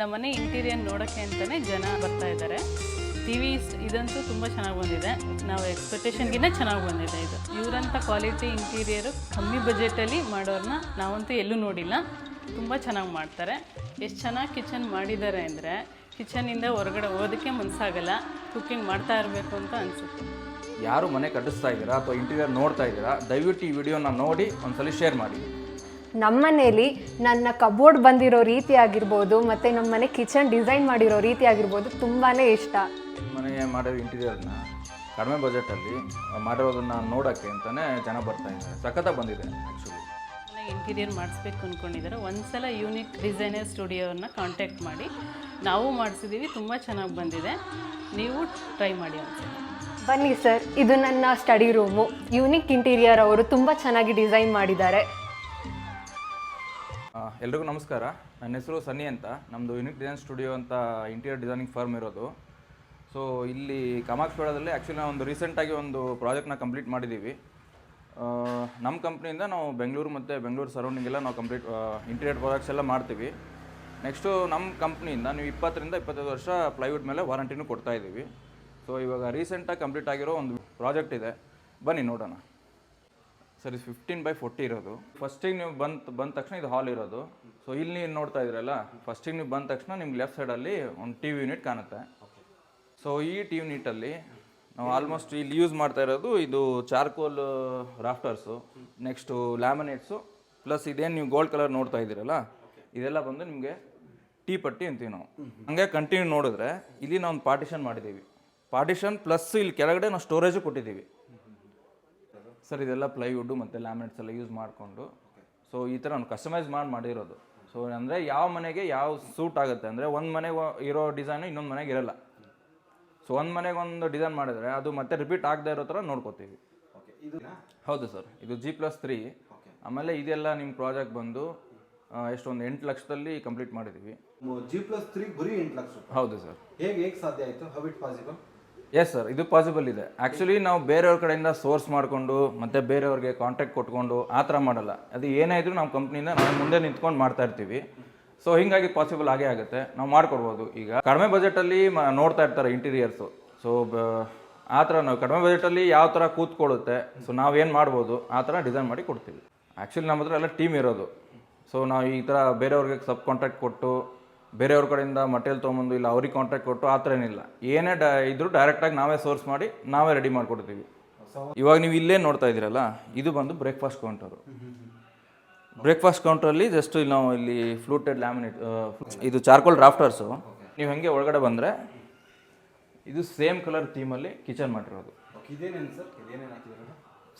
ನಮ್ಮನೆ ಇಂಟೀರಿಯರ್ ನೋಡೋಕ್ಕೆ ಅಂತಲೇ ಜನ ಬರ್ತಾ ಇದ್ದಾರೆ. ಟಿ ವಿ ಇದಂತೂ ತುಂಬ ಚೆನ್ನಾಗಿ ಬಂದಿದೆ. ನಾವು ಎಕ್ಸ್ಪೆಕ್ಟೇಷನ್ಗಿಂತ ಚೆನ್ನಾಗಿ ಬಂದಿದೆ ಇದು. ಇವರಂಥ ಕ್ವಾಲಿಟಿ ಇಂಟೀರಿಯರು ಕಮ್ಮಿ ಬಜೆಟಲ್ಲಿ ಮಾಡೋರನ್ನ ನಾವಂತೂ ಎಲ್ಲೂ ನೋಡಿಲ್ಲ. ತುಂಬ ಚೆನ್ನಾಗಿ ಮಾಡ್ತಾರೆ. ಎಷ್ಟು ಚೆನ್ನಾಗಿ ಕಿಚನ್ ಮಾಡಿದ್ದಾರೆ ಅಂದರೆ ಕಿಚನಿಂದ ಹೊರಗಡೆ ಹೋಗೋದಕ್ಕೆ ಮನಸ್ಸಾಗಲ್ಲ ಕುಕ್ಕಿಂಗ್ ಮಾಡ್ತಾ ಇರಬೇಕು ಅಂತ ಅನಿಸುತ್ತೆ. ಯಾರು ಮನೆ ಕಟ್ಟಿಸ್ತಾ ಇದ್ದೀರಾ ಅಥವಾ ಇಂಟೀರಿಯರ್ ನೋಡ್ತಾ ಇದ್ದೀರಾ, ದಯವಿಟ್ಟು ಈ ವಿಡಿಯೋನ ನೋಡಿ, ಒಂದ್ಸಲಿ ಶೇರ್ ಮಾಡಿ. ನಮ್ಮನೇಲಿ ನನ್ನ ಕಬೋರ್ಡ್ ಬಂದಿರೋ ರೀತಿ ಆಗಿರ್ಬೋದು ಮತ್ತು ನಮ್ಮ ಮನೆ ಕಿಚನ್ ಡಿಸೈನ್ ಮಾಡಿರೋ ರೀತಿ ಆಗಿರ್ಬೋದು ತುಂಬಾ ಇಷ್ಟ. ಮಾಡೋ ಮಾಡಿರೋ ಇಂಟೀರಿಯರ್ನ ಕಡಿಮೆ ಬಜೆಟಲ್ಲಿ ಮಾಡಿರೋದನ್ನ ನೋಡೋಕ್ಕೆ ಅಂತಲೇ ಜನ ಬರ್ತಾ ಇದ್ದಾರೆ. ಸಖತ್ತಾಗಿ ಬಂದಿದೆ ಆ್ಯಕ್ಚುಲಿ ಇಂಟೀರಿಯರ್ ಮಾಡಿಸ್ಬೇಕು ಅಂದ್ಕೊಂಡಿದ್ದಾರೆ ಒಂದ್ಸಲ ಯೂನಿಕ್ ಡಿಸೈನರ್ ಸ್ಟುಡಿಯೋನ ಕಾಂಟ್ಯಾಕ್ಟ್ ಮಾಡಿ ನಾವು ಮಾಡಿಸಿದ್ದೀವಿ ತುಂಬ ಚೆನ್ನಾಗಿ ಬಂದಿದೆ. ನೀವು ಟ್ರೈ ಮಾಡಿ ಅಂತ ಬನ್ನಿ ಸರ್ ಇದು ನನ್ನ ಸ್ಟಡಿ ರೂಮು ಯೂನಿಕ್ ಇಂಟೀರಿಯರ್ ಅವರು ತುಂಬ ಚೆನ್ನಾಗಿ ಡಿಸೈನ್ ಮಾಡಿದ್ದಾರೆ. ಎಲ್ರಿಗೂ ನಮಸ್ಕಾರ. ನನ್ನ ಹೆಸರು ಸನ್ನಿ ಅಂತ. ನಮ್ಮದು ಯುನಿಕ್ ಡಿಸೈನ್ ಸ್ಟುಡಿಯೋ ಅಂತ ಇಂಟೀರಿಯರ್ ಡಿಸೈನಿಂಗ್ ಫರ್ಮ್ ಇರೋದು. ಸೊ ಇಲ್ಲಿ ಕಾಮಾಕ್ಷಪುರದಲ್ಲಿ ಆ್ಯಕ್ಚುಲಿ ನಾವು ಒಂದು ರೀಸೆಂಟಾಗಿ ಒಂದು ಪ್ರಾಜೆಕ್ಟ್ನ ಕಂಪ್ಲೀಟ್ ಮಾಡಿದ್ದೀವಿ ನಮ್ಮ ಕಂಪ್ನಿಯಿಂದ ನಾವು ಬೆಂಗಳೂರು ಮತ್ತು ಬೆಂಗಳೂರು ಸರೌಂಡಿಂಗ್ ಎಲ್ಲ ನಾವು ಕಂಪ್ಲೀಟ್ ಇಂಟೀರಿಯರ್ ಪ್ರಾಜೆಕ್ಟ್ಸ್ ಎಲ್ಲ ಮಾಡ್ತೀವಿ. ನೆಕ್ಸ್ಟು ನಮ್ಮ ಕಂಪ್ನಿಯಿಂದ ನೀವು ಇಪ್ಪತ್ತರಿಂದ ಇಪ್ಪತ್ತೈದು ವರ್ಷ ಪ್ಲೈವುಡ್ ಮೇಲೆ ವಾರಂಟಿನೂ ಕೊಡ್ತಾ ಇದ್ದೀವಿ ಸೊ ಇವಾಗ ರೀಸೆಂಟಾಗಿ ಕಂಪ್ಲೀಟ್ ಆಗಿರೋ ಒಂದು ಪ್ರಾಜೆಕ್ಟ್ ಇದೆ. ಬನ್ನಿ ನೋಡೋಣ. ಸರ್, ಇದು ಫಿಫ್ಟೀನ್ ಬೈ ಫೋರ್ಟಿ ಇರೋದು. ಫಸ್ಟಿಗೆ ನೀವು ಬಂದ ಬಂದ ತಕ್ಷಣ ಇದು ಹಾಲ್ ಇರೋದು. ಸೊ ಇಲ್ಲಿ ನೀವು ನೋಡ್ತಾ ಇದ್ರಲ್ಲ ಫಸ್ಟಿಗೆ ನೀವು ಬಂದ ತಕ್ಷಣ ನಿಮ್ಗೆ ಲೆಫ್ಟ್ ಸೈಡಲ್ಲಿ ಒಂದು ಟಿ ವಿ ಯೂನಿಟ್ ಕಾಣುತ್ತೆ. ಸೊ ಈ ಟಿ ಯೂನಿಟಲ್ಲಿ ನಾವು ಆಲ್ಮೋಸ್ಟ್ ಇಲ್ಲಿ ಯೂಸ್ ಮಾಡ್ತಾ ಇರೋದು ಇದು charcoal rafters next laminates plus ಇದೇನು ನೀವು ಗೋಲ್ಡ್ ಕಲರ್ ನೋಡ್ತಾ ಇದ್ದೀರಲ್ಲ, ಇದೆಲ್ಲ ಬಂದು ನಿಮಗೆ ಟೀ ಪಟ್ಟಿ ಅಂತೀವಿ ನಾವು. ಹಂಗೆ ಕಂಟಿನ್ಯೂ ನೋಡಿದ್ರೆ, ಇಲ್ಲಿ ನಾವು ಒಂದು ಪಾರ್ಟಿಷನ್ ಮಾಡಿದ್ದೀವಿ. ಪಾರ್ಟಿಷನ್ ಪ್ಲಸ್ ಇಲ್ಲಿ ಕೆಳಗಡೆ ನಾವು ಸ್ಟೋರೇಜು ಕೊಟ್ಟಿದ್ದೀವಿ. ಸರ್ ಇದೆಲ್ಲ ಪ್ಲೈವುಡ್ಡು ಮತ್ತು ಲ್ಯಾಮಿನೇಟ್ಸ್ ಎಲ್ಲ ಯೂಸ್ ಮಾಡಿಕೊಂಡು. ಸೊ ಈ ಥರ ಒಂದು ಕಸ್ಟಮೈಸ್ ಮಾಡಿ ಮಾಡಿರೋದು. ಸೊ ಅಂದರೆ ಯಾವ ಮನೆಗೆ ಯಾವ ಸೂಟ್ ಆಗುತ್ತೆ? ಅಂದರೆ ಒಂದು ಮನೆಗೆ ಇರೋ ಡಿಸೈನು ಇನ್ನೊಂದು ಮನೆಗೆ ಇರಲ್ಲ. ಸೊ ಒಂದು ಮನೆಗೆ ಒಂದು ಡಿಸೈನ್ ಮಾಡಿದ್ರೆ ಅದು ಮತ್ತೆ ರಿಪೀಟ್ ಆಗದೆ ಇರೋ ಥರ ನೋಡ್ಕೋತೀವಿ. ಹೌದು ಸರ್. ಇದು ಜಿ ಪ್ಲಸ್ ತ್ರೀ ಆಮೇಲೆ ಇದೆಲ್ಲ ನಿಮ್ಮ ಪ್ರಾಜೆಕ್ಟ್ ಬಂದು ಎಷ್ಟೊಂದು ಎಂಟು ಲಕ್ಷದಲ್ಲಿ ಕಂಪ್ಲೀಟ್ ಮಾಡಿದ್ವಿ. ಜಿ ಪ್ಲಸ್ ತ್ರೀ ಬರೀ ಎಂಟು ಲಕ್ಷ ಹೌದು ಸರ್. ಹೇಗೆ ಹೇಗೆ ಸಾಧ್ಯ ಆಯಿತು? How it possible yes sir ಇದು ಪಾಸಿಬಲ್ ಇದೆ. ಆ್ಯಕ್ಚುಲಿ ನಾವು ಬೇರೆಯವ್ರ ಕಡೆಯಿಂದ ಸೋರ್ಸ್ ಮಾಡಿಕೊಂಡು, ಮತ್ತು ಬೇರೆಯವ್ರಿಗೆ ಕಾಂಟ್ಯಾಕ್ಟ್ ಕೊಟ್ಕೊಂಡು ಆ ಥರ ಮಾಡಲ್ಲ. ಅದು ಏನೇ ಇದ್ರೂ ನಮ್ಮ ಕಂಪ್ನಿಯಿಂದ ನಾವು ಮುಂದೆ ನಿಂತ್ಕೊಂಡು ಮಾಡ್ತಾ ಇರ್ತೀವಿ. ಸೊ ಹಿಂಗಾಗಿ ಪಾಸಿಬಲ್ ಆಗೇ ಆಗುತ್ತೆ. ನಾವು ಮಾಡ್ಕೊಡ್ಬೋದು ಈಗ. ಕಡಿಮೆ ಬಜೆಟಲ್ಲಿ ನೋಡ್ತಾ ಇರ್ತಾರೆ ಇಂಟೀರಿಯರ್ಸು ಸೊ ಆ ಥರ ನಾವು ಕಡಿಮೆ ಬಜೆಟಲ್ಲಿ ಯಾವ ಥರ ಕೂತ್ಕೊಳ್ಳುತ್ತೆ. ಸೊ ನಾವೇನು ಮಾಡ್ಬೋದು, ಆ ಥರ ಡಿಸೈನ್ ಮಾಡಿ ಕೊಡ್ತೀವಿ. ಆ್ಯಕ್ಚುಲಿ ನಮ್ಮ ಹತ್ರ ಎಲ್ಲ ಟೀಮ್ ಇರೋದು. ಸೊ ನಾವು ಈ ಥರ ಬೇರೆಯವ್ರಿಗೆ ಸಬ್ ಕಾಂಟ್ರಾಕ್ಟ್ ಕೊಟ್ಟು ಬೇರೆಯವ್ರ ಕಡೆಯಿಂದ ಮಟೀರಿಯಲ್ ತೊಗೊಂಬಂದು ಇಲ್ಲ ಅವ್ರಿಗೆ ಕಾಂಟ್ರಾಕ್ಟ್ ಕೊಟ್ಟು ಆ ಥರ ಏನಿಲ್ಲ. ಏನೇ ಡ ಇದ್ರೂ ಡೈರೆಕ್ಟಾಗಿ ನಾವೇ ಸೋರ್ಸ್ ಮಾಡಿ ನಾವೇ ರೆಡಿ ಮಾಡಿಕೊಡ್ತೀವಿ. ಇವಾಗ ನೀವು ಇಲ್ಲೇ ನೋಡ್ತಾ ಇದ್ದೀರಲ್ಲ ಇದು ಬಂದು ಬ್ರೇಕ್ಫಾಸ್ಟ್ ಕೌಂಟರು ಬ್ರೇಕ್ಫಾಸ್ಟ್ ಕೌಂಟ್ರಲ್ಲಿ ಜಸ್ಟ್ ಇಲ್ಲಿ ನಾವು ಇಲ್ಲಿ ಫ್ಲೂಟೆಡ್ ಲ್ಯಾಮಿನೇಟ್ ಇದು ಚಾರ್ಕೋಲ್ ರಾಫ್ಟರ್ಸು ನೀವು ಹಾಗೆ ಒಳಗಡೆ ಬಂದರೆ ಇದು ಸೇಮ್ ಕಲರ್ ಥೀಮಲ್ಲಿ ಕಿಚನ್ ಮಾಡಿರೋದು.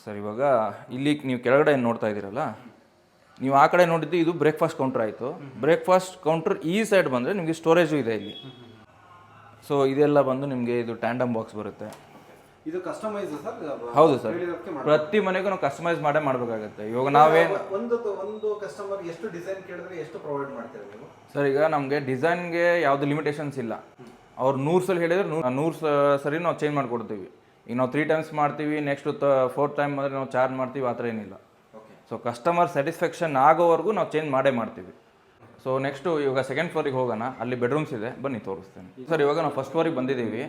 ಸರ್? ಇವಾಗ ಇಲ್ಲಿ ನೀವು ಕೆಳಗಡೆ ಏನ್ ನೋಡ್ತಾ ಇದ್ದೀರಲ್ಲ ನೀವು ಆ ಕಡೆ ನೋಡಿದ್ದು ಇದು ಬ್ರೇಕ್ಫಾಸ್ಟ್ ಕೌಂಟರ್ ಆಯಿತು. ಬ್ರೇಕ್ಫಾಸ್ಟ್ ಕೌಂಟರ್ ಈ ಸೈಡ್ ಬಂದರೆ ನಿಮಗೆ ಸ್ಟೋರೇಜು ಇದೆ ಇಲ್ಲಿ. ಸೊ ಇದೆಲ್ಲ ಬಂದು ನಿಮಗೆ ಇದು ಟ್ಯಾಂಡಮ್ ಬಾಕ್ಸ್ ಬರುತ್ತೆ. ಇದು ಕಸ್ಟಮೈಸ್ ಸರ್? ಹೌದು ಸರ್. ಪ್ರತಿ ಮನೆಗೂ ನಾವು ಕಸ್ಟಮೈಸ್ ಮಾಡೇ ಮಾಡಬೇಕಾಗುತ್ತೆ. ಇವಾಗ ನಾವೇನು ಒಂದು ಒಂದು ಕಸ್ಟಮರ್ ಎಷ್ಟು ಡಿಸೈನ್ ಕೇಳಿದ್ರೆ ಎಷ್ಟು ಪ್ರೊವೈಡ್ ಮಾಡ್ತೀರಾ ನೀವು? ಸರ್ ಈಗ ನಮಗೆ ಡಿಸೈನ್ಗೆ ಯಾವುದು ಲಿಮಿಟೇಷನ್ಸ್ ಇಲ್ಲ. ಅವ್ರು ನೂರು ಸಲ ಹೇಳಿದ್ರೆ ನೂರು ನೂರು ಸರಿ ನಾವು ಚೇಂಜ್ ಮಾಡಿಕೊಡ್ತೀವಿ. ಈಗ ನಾವು ತ್ರೀ ಟೈಮ್ಸ್ ಮಾಡ್ತೀವಿ ನೆಕ್ಸ್ಟ್ ಫೋರ್ತ್ ಟೈಮ್ ಅಂದರೆ ನಾವು ಚಾರ್ಜ್ ಮಾಡ್ತೀವಿ ಆ ಥರ ಏನಿಲ್ಲ. ಸೊ ಕಸ್ಟಮರ್ ಸ್ಯಾಟಿಸ್ಫ್ಯಾಕ್ಷನ್ ಆಗೋವರೆಗೂ ನಾವು ಚೇಂಜ್ ಮಾಡೇ ಮಾಡ್ತೀವಿ. ಸೊ ನೆಕ್ಸ್ಟು ಇವಾಗ ಸೆಕೆಂಡ್ ಫ್ಲೋರಿಗೆ ಹೋಗೋಣ. ಅಲ್ಲಿ ಬೆಡ್ರೂಮ್ಸ್ ಇದೆ. ಬನ್ನಿ, ತೋರಿಸ್ತೇನೆ. ಸರ್ ಇವಾಗ ನಾವು ಫಸ್ಟ್ ಫ್ಲೋರಿಗೆ ಬಂದಿದ್ದೀವಿ.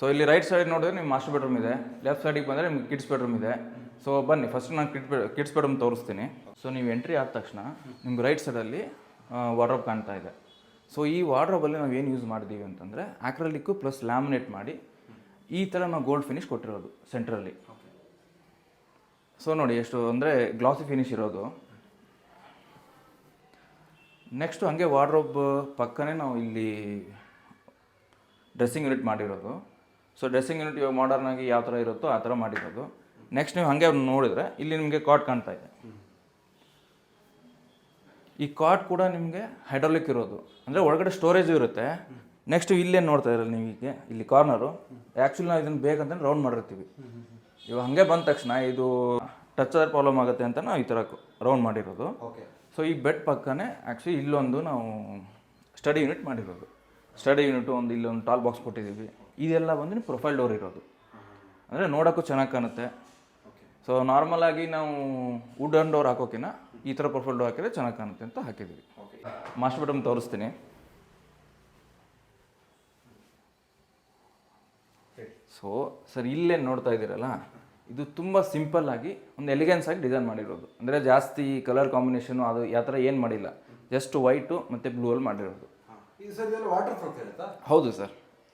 ಸೊ ಇಲ್ಲಿ ರೈಟ್ ಸೈಡ್ ನೋಡಿದ್ರೆ ನಿಮ್ಮ ಮಾಸ್ಟರ್ ಬೆಡ್ರೂಮ್ ಇದೆ. ಲೆಫ್ಟ್ ಸೈಡಿಗೆ ಬಂದರೆ ನಿಮ್ಗೆ ಕಿಡ್ಸ್ ಬೆಡ್ರೂಮ್ ಇದೆ. ಸೊ ಬನ್ನಿ ಫಸ್ಟ್ ನಾನು ಕಿಡ್ ಕಿಡ್ಸ್ ಬೆಡ್ರೂಮ್ ತೋರಿಸ್ತೀನಿ. ಸೊ ನೀವು ಎಂಟ್ರಿ ಆದ ತಕ್ಷಣ ನಿಮ್ಗೆ ರೈಟ್ ಸೈಡಲ್ಲಿ ವಾರ್ಡ್ರೋಬ್ ಕಾಣ್ತಾ ಇದೆ. ಸೊ ಈ ವಾರ್ಡ್ರೋಬಲ್ಲಿ ನಾವು ಏನು ಯೂಸ್ ಮಾಡಿದ್ದೀವಿ ಅಂತಂದರೆ ಆಕ್ರಲಿಕ್ಕು ಪ್ಲಸ್ ಲ್ಯಾಮಿನೇಟ್ ಮಾಡಿ ಈ ಥರ ನಾವು ಗೋಲ್ಡ್ ಫಿನಿಶ್ ಕೊಟ್ಟಿರೋದು ಸೆಂಟ್ರಲ್ಲಿ ಸೊ ನೋಡಿ ಎಷ್ಟು ಅಂದರೆ ಗ್ಲಾಸಿ ಫಿನಿಶ್ ಇರೋದು. ನೆಕ್ಸ್ಟು ಹಾಗೆ ವಾರ್ಡ್ರೋಬ್ ಪಕ್ಕನೇ ನಾವು ಇಲ್ಲಿ ಡ್ರೆಸ್ಸಿಂಗ್ ಯೂನಿಟ್ ಮಾಡಿರೋದು. ಸೊ ಡ್ರೆಸ್ಸಿಂಗ್ ಯೂನಿಟ್ ಇವಾಗ ಮಾಡರ್ನ್ ಆಗಿ ಯಾವ ಥರ ಇರುತ್ತೋ ಆ ಥರ ಮಾಡಿರೋದು. ನೆಕ್ಸ್ಟ್ ನೀವು ಹಾಗೆ ನೋಡಿದ್ರೆ ಇಲ್ಲಿ ನಿಮಗೆ ಕಾಟ್ ಕಾಣ್ತಾ ಇದೆ. ಈ ಕಾಟ್ ಕೂಡ ನಿಮಗೆ ಹೈಡ್ರಾಲಿಕ್ ಇರೋದು. ಅಂದರೆ ಒಳಗಡೆ ಸ್ಟೋರೇಜ್ ಇರುತ್ತೆ. ನೆಕ್ಸ್ಟ್ ಇಲ್ಲೇನು ನೋಡ್ತಾ ಇರಲ್ಲ ನೀವು ಇಲ್ಲಿ ಕಾರ್ನರು ಆ್ಯಕ್ಚುಲಿ ನಾವು ಇದನ್ನು ಬೇಕಂತ ರೌಂಡ್ ಮಾಡಿರ್ತೀವಿ. ಇವಾಗ ಹಾಗೆ ಬಂದ ತಕ್ಷಣ ಇದು ಟಚ್ ಆದರೆ ಪ್ರಾಬ್ಲಮ್ ಆಗುತ್ತೆ ಅಂತ ನಾವು ಈ ಥರ ರೌಂಡ್ ಮಾಡಿರೋದು. ಓಕೆ ಸೊ ಈ ಬೆಡ್ ಪಕ್ಕನೇ ಆ್ಯಕ್ಚುಲಿ ಇಲ್ಲೊಂದು ನಾವು ಸ್ಟಡಿ ಯೂನಿಟ್ ಮಾಡಿರೋದು. ಸ್ಟಡಿ ಯೂನಿಟು ಒಂದು ಇಲ್ಲೊಂದು ಟಾಲ್ ಬಾಕ್ಸ್ ಕೊಟ್ಟಿದ್ದೀವಿ. ಇದೆಲ್ಲ ಬಂದು ಪ್ರೊಫೈಲ್ ಡೋರ್ ಇರೋದು. ಅಂದರೆ ನೋಡೋಕ್ಕೂ ಚೆನ್ನಾಗಿ ಕಾಣುತ್ತೆ. ಸೊ ನಾರ್ಮಲಾಗಿ ನಾವು ವುಡನ್ ಡೋರ್ ಹಾಕೋಕಿನ ಈ ಥರ ಪ್ರೊಫೈಲ್ ಡೋರ್ ಹಾಕಿದ್ರೆ ಚೆನ್ನಾಗಿ ಕಾಣುತ್ತೆ ಅಂತ ಹಾಕಿದ್ದೀವಿ. ಮಾಸ್ಟರ್ ಬೆಡ್ರೂಮ್ ತೋರಿಸ್ತೀನಿ. ಸೊ ಸರ್ ಇಲ್ಲೇನು ನೋಡ್ತಾ ಇದ್ದೀರಲ್ಲ? ಇದು ತುಂಬ ಸಿಂಪಲ್ ಆಗಿ ಒಂದು ಎಲಿಗೆನ್ಸ್ ಆಗಿ ಡಿಸೈನ್ ಮಾಡಿರೋದು. ಅಂದರೆ ಜಾಸ್ತಿ ಕಲರ್ ಕಾಂಬಿನೇಷನು ಅದು ಯಾವ ಥರ ಏನು ಮಾಡಿಲ್ಲ. ಜಸ್ಟ್ ವೈಟು ಮತ್ತು ಬ್ಲೂ ಅಲ್ಲಿ ಮಾಡಿರೋದು. ವಾಟರ್ ಪ್ರೂಫ್ ಇರುತ್ತಾ? ಹೌದು ಸರ್.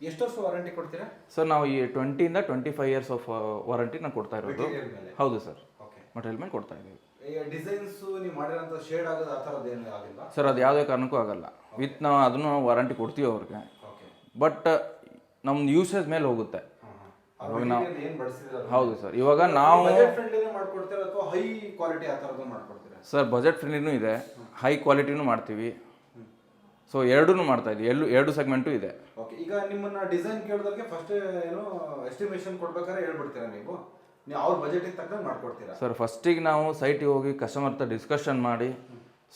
ಎಷ್ಟು ವರ್ಷ ವಾರಂಟಿ ಕೊಡ್ತೀರಾ? ಸರ್ ನಾವು ಈ ಟ್ವೆಂಟಿಯಿಂದ twenty five years of warranty ನಾವು ಕೊಡ್ತಾ ಇರೋದು. ಹೌದು ಸರ್. ಮಟೀರಿಯಲ್ ಮೇಲೆ ಕೊಡ್ತಾ ಇದ್ದೀವಿ. ಈಗ ಡಿಸೈನ್ಸ್ ನೀವು ಮಾಡಿರೋಂಥ ಶೇಡ್ ಆಗೋದು ಆ ಥರದ್ದು ಆಗಿಲ್ಲ ಸರ್ ಅದು ಯಾವುದೇ ಕಾರಣಕ್ಕೂ ಆಗಲ್ಲ. ವಿತ್ ನಾವು ಅದನ್ನು ವಾರಂಟಿ ಕೊಡ್ತೀವಿ ಅವ್ರಿಗೆ. ಬಟ್ ನಮ್ಮ ಯೂಸೇಜ್ ಮೇಲೆ ಹೋಗುತ್ತೆ. ಏನು ನಾವು ಹೌದು ಸರ್. ಇವಾಗ ನಾವು ಹೈ ಕ್ವಾಲಿಟಿ ಸರ್ ಬಜೆಟ್ ಫ್ರೆಂಡ್ಲಿನೂ ಇದೆ ಹೈ ಕ್ವಾಲಿಟಿನೂ ಮಾಡ್ತೀವಿ. ಸೊ ಎರಡೂ ಮಾಡ್ತಾ ಇದ್ದೀವಿ. ಎಲ್ಲೂ ಎರಡು ಸೆಗ್ಮೆಂಟು ಇದೆ. ಓಕೆ ಈಗ ನಿಮ್ಮನ್ನ ಡಿಸೈನ್ ಕೇಳಿದಾಗೆ ಫಸ್ಟ್ ಏನು ಎಸ್ಟಿಮೇಷನ್ ಕೊಡ್ಬೇಕಾದ್ರೆ ಹೇಳ್ಬಿಡ್ತೀರಾ ನೀವು? ನೀವು ಅವ್ರ ಬಜೆಟಿಗೆ ತಕ್ಕಂಗೆ ಮಾಡ್ಕೊಡ್ತೀರಾ? ಸರ್ ಫಸ್ಟಿಗೆ ನಾವು ಸೈಟಿಗೆ ಹೋಗಿ ಕಸ್ಟಮರ್ ಹತ್ರ ಡಿಸ್ಕಷನ್ ಮಾಡಿ.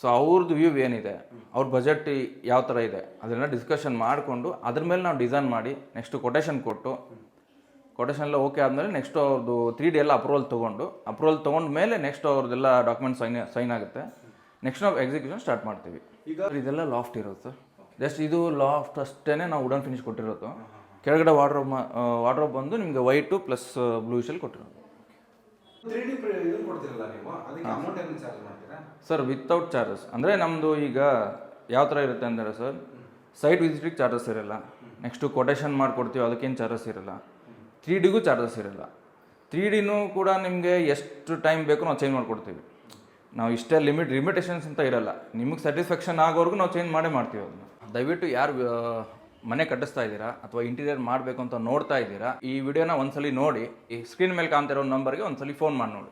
ಸೊ ಅವ್ರದ್ದು ವ್ಯೂ ಏನಿದೆ ಅವ್ರ ಬಜೆಟ್ ಯಾವ ಥರ ಇದೆ ಅದನ್ನೆಲ್ಲ ಡಿಸ್ಕಷನ್ ಮಾಡಿಕೊಂಡು ಅದ್ರ ಮೇಲೆ ನಾವು ಡಿಸೈನ್ ಮಾಡಿ ನೆಕ್ಸ್ಟ್ ಕೊಟೇಶನ್ ಕೊಟ್ಟು ಕೊಟೇಶನ್ ಎಲ್ಲ ಓಕೆ ಆದಮೇಲೆ ನೆಕ್ಸ್ಟ್ ಅವ್ರದ್ದು ತ್ರೀ ಡಿ ಎಲ್ಲ ಅಪ್ರೂವಲ್ ತೊಗೊಂಡು. ಅಪ್ರೂವಲ್ ತೊಗೊಂಡ ಮೇಲೆ ನೆಕ್ಸ್ಟ್ ಅವ್ರದ್ದೆಲ್ಲ ಡಾಕ್ಯುಮೆಂಟ್ ಸೈನ್ ಸೈನ್ ಆಗುತ್ತೆ. ನೆಕ್ಸ್ಟ್ ನಾವು ಎಕ್ಸಿಕ್ಯೂಷನ್ ಸ್ಟಾರ್ಟ್ ಮಾಡ್ತೀವಿ. ಈಗ ಇದೆಲ್ಲ ಲಾಫ್ಟ್ ಇರೋದು ಸರ್. ಜಸ್ಟ್ ಇದು ಲಾಫ್ಟ್ ಅಷ್ಟೇ ನಾವು ವುಡನ್ ಫಿನಿಶ್ ಕೊಟ್ಟಿರೋದು. ಕೆಳಗಡೆ ವಾಡ್ರೋಬ್ ವಾಡ್ರೋಬ್ ಬಂದು ನಿಮಗೆ ವೈಟು ಪ್ಲಸ್ ಬ್ಲೂ ವಿಷಲ್ ಕೊಟ್ಟಿರೋದು. ಸರ್ ವಿತೌಟ್ ಚಾರ್ಜಸ್ ಅಂದರೆ ನಮ್ಮದು ಈಗ ಯಾವ ಥರ ಇರುತ್ತೆ ಅಂದರೆ ಸರ್ ಸೈಟ್ ವಿಸಿಟಿಗೆ ಚಾರ್ಜಸ್ ಇರಲ್ಲ. ನೆಕ್ಸ್ಟು ಕೊಟೇಶನ್ ಮಾಡಿಕೊಡ್ತೀವಿ ಅದಕ್ಕೇನು ಚಾರ್ಜಸ್ ಇರಲ್ಲ. ತ್ರೀ ಡಿಗೂ ಚಾರ್ಜಸ್ ಇರೋಲ್ಲ. ತ್ರೀ ಡಿನೂ ಕೂಡ ನಿಮಗೆ ಎಷ್ಟು ಟೈಮ್ ಬೇಕು ನಾವು ಚೇಂಜ್ ಮಾಡಿಕೊಡ್ತೀವಿ. ನಾವು ಇಷ್ಟೇ ಲಿಮಿಟ್, ಲಿಮಿಟೇಷನ್ಸ್ ಅಂತ ಇರಲ್ಲ. ನಿಮಗೆ ಸ್ಯಾಟಿಸ್ಫ್ಯಾಕ್ಷನ್ ಆಗೋವರೆಗೂ ನಾವು ಚೇಂಜ್ ಮಾಡೇ ಮಾಡ್ತೀವಿ ಅದನ್ನ. ದಯವಿಟ್ಟು ಯಾರು ಮನೆ ಕಟ್ಟಿಸ್ತಾ ಇದ್ದೀರಾ ಅಥವಾ ಇಂಟೀರಿಯರ್ ಮಾಡಬೇಕು ಅಂತ ನೋಡ್ತಾ ಇದ್ದೀರಾ, ಈ ವಿಡಿಯೋನ ಒಂದ್ಸಲಿ ನೋಡಿ, ಈ ಸ್ಕ್ರೀನ್ ಮೇಲೆ ಕಾಣ್ತಿರೋ ನಂಬರ್ಗೆ ಒಂದ್ಸಲಿ ಫೋನ್ ಮಾಡಿ ನೋಡಿ.